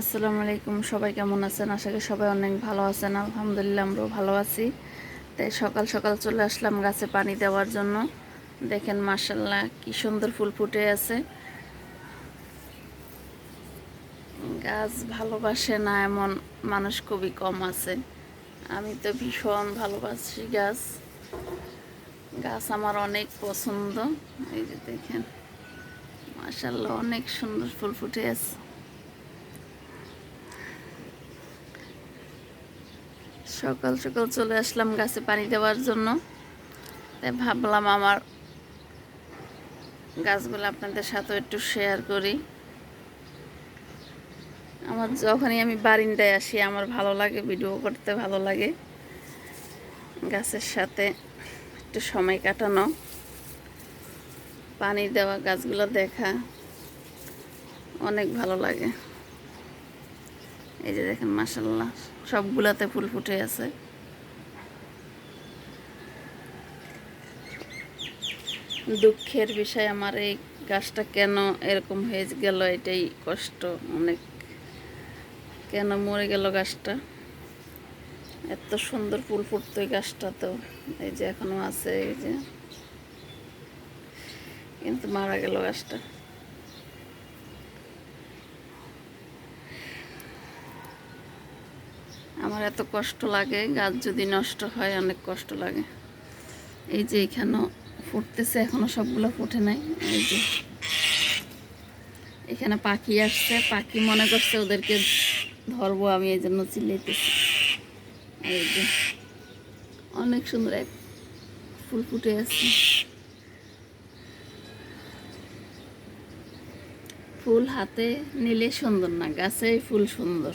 আসসালামু আলাইকুম, সবাই কেমন আছেন? আশা করি সবাই অনেক ভালো আছেন। আলহামদুলিল্লাহ আমরাও ভালো আছি। তাই সকাল সকাল চলে আসলাম গাছে পানি দেওয়ার জন্য। দেখেন মার্শাল্লাহ কি সুন্দর ফুল ফুটে আছে। গাছ ভালোবাসে না এমন মানুষ খুবই কম আছে। আমি তো ভীষণ ভালোবাসি গাছ। গাছ আমার অনেক পছন্দ। এই যে দেখেন মার্শাল্লাহ অনেক সুন্দর ফুল ফুটে আছে। সকাল সকাল চলে আসলাম গাছে পানি দেওয়ার জন্য। তাই ভাবলাম আমার গাছগুলো আপনাদের সাথেও একটু শেয়ার করি। আমার যখনই আমি বারিন্দায় আসি, আমার ভালো লাগে ভিডিও করতে ভালো লাগে। গাছের সাথে একটু সময় কাটানো, পানি দেওয়া, গাছগুলো দেখা, অনেক ভালো লাগে। এই যে দেখেন মাসাল্লাহ সবগুলাতে ফুল ফুটে আছে। দুঃখের বিষয়, আমার এই গাছটা কেন এরকম হয়ে গেল এটাই কষ্ট, অনেক কেন মরে গেল গাছটা? এত সুন্দর ফুল ফুটতো এই গাছটা তো এই যে এখনও আছে, এই যে। কিন্তু মারা গেল গাছটা। আমার এত কষ্ট লাগে, গাছ যদি নষ্ট হয় অনেক কষ্ট লাগে। এই যে এখানেও ফুটতেছে, এখনও সবগুলো ফুটে নাই। এই যে এখানে পাখি আসছে, পাখি মনে করছে ওদেরকে ধরবো, আমি এই জন্য চিল্লাইতেছি। এই যে অনেক সুন্দর এক ফুল ফুটে আছে। ফুল হাতে নিলে সুন্দর না, গাছে ফুল সুন্দর।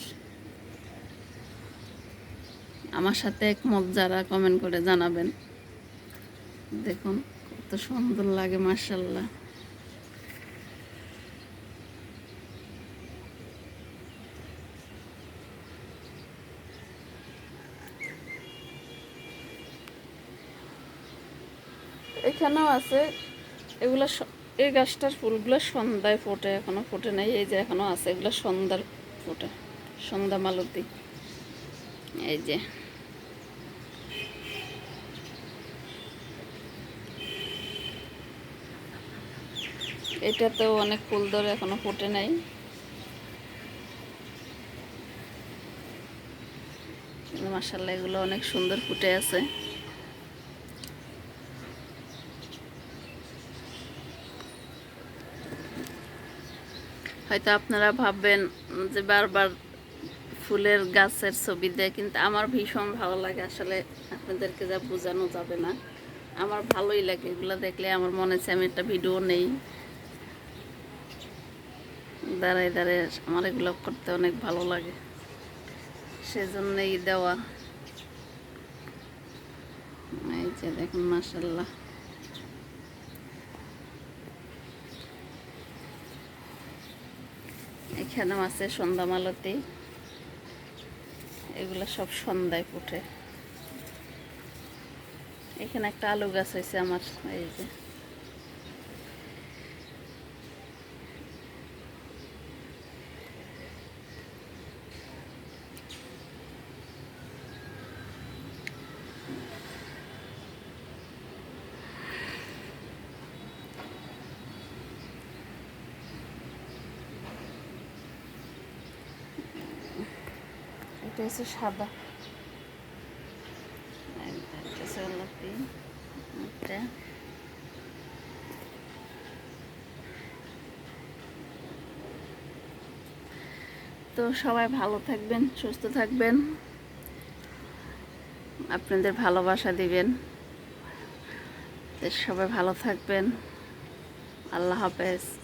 আমার সাথে একমত, যারা কমেন্ট করে জানাবেন। দেখুন, কত সুন্দর লাগে মার্শাল্লাহ এখানেও আছে, এগুলো এই গাছটার ফুলগুলো সন্ধ্যায় ফোটে, এখনও ফোটে নাই, এই যে এখনও আছে, এগুলো সন্ধ্যার ফোটে, সন্ধ্যা মালতী। এই যে। এটাতেও অনেক ফুল ধরে এখনও ফুটে নাই। মাসাল্লাহ এগুলো অনেক সুন্দর ফুটে আছে। হয়তো আপনারা ভাববেন যে বারবার ফুলের গাছের ছবি দেয়, কিন্তু আমার ভীষণ ভালো লাগে। আসলে আপনাদেরকে যা বোঝানো যাবে না। আমার ভালোই লাগে এগুলো দেখলে। আমার মনে হচ্ছে আমি একটা ভিডিও নেই। দাঁড়ায় দাঁড়ায় আমার এগুলো করতে অনেক ভালো লাগে। সেজন্যই দেওয়া। এই যে দেখুন মাসাল্লাহ এখানেও আছে সন্ধ্যা মালতি। এগুলো সব সন্ধ্যায় ফুটে। এখানে একটা আলু গাছ হয়েছে আমার, এই যে। এটা হচ্ছে সাদা। তো সবাই ভালো থাকবেন, সুস্থ থাকবেন। আপনাদের ভালোবাসা দিবেন। সবাই ভালো থাকবেন। আল্লাহ হাফেজ।